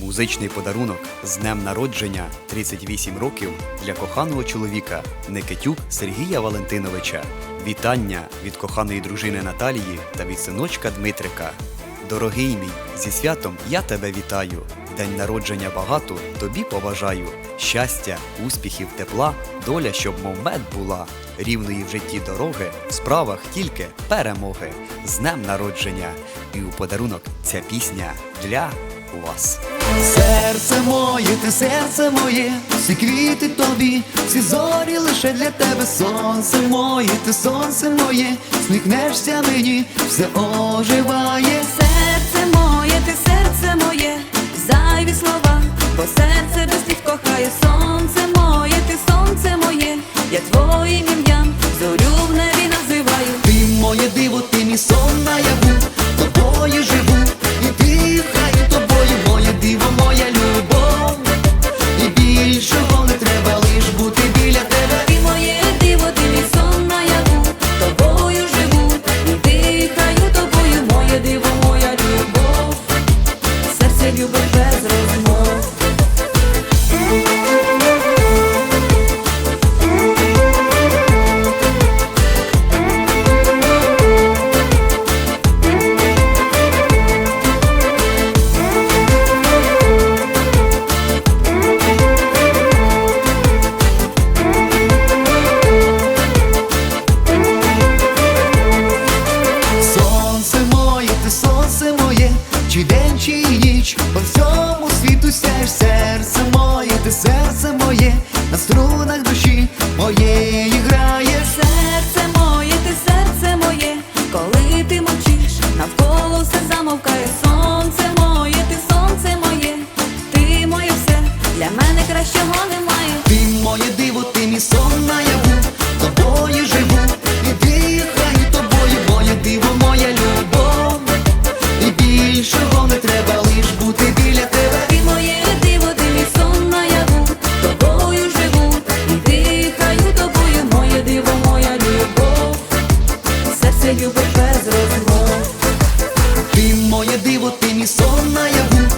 Музичний подарунок з днем народження 38 років для коханого чоловіка Никитюк Сергія Валентиновича. Вітання від коханої дружини Наталії та від синочка Дмитрика. Дорогий мій, зі святом я тебе вітаю. День народження багато тобі побажаю. Щастя, успіхів, тепла, доля, щоб мов мед була. Рівної в житті дороги, в справах тільки перемоги. З днем народження. І у подарунок ця пісня для вас. Серце моє, ти серце моє, всі квіти тобі, всі зорі лише для тебе, сонце моє, ти сонце моє, сміхнешся мені, все оживає. Любить без розмов. Сяєш серце моє, ти серце моє, на струнах душі моєї грає. Серце моє, ти серце моє, коли ти мовчиш, навколо все замовкає. Сонце моє, ти сонце моє, ти моє все, для мене кращого кохай, любиш без розмов. Ти моє диво, ти мій сон наяву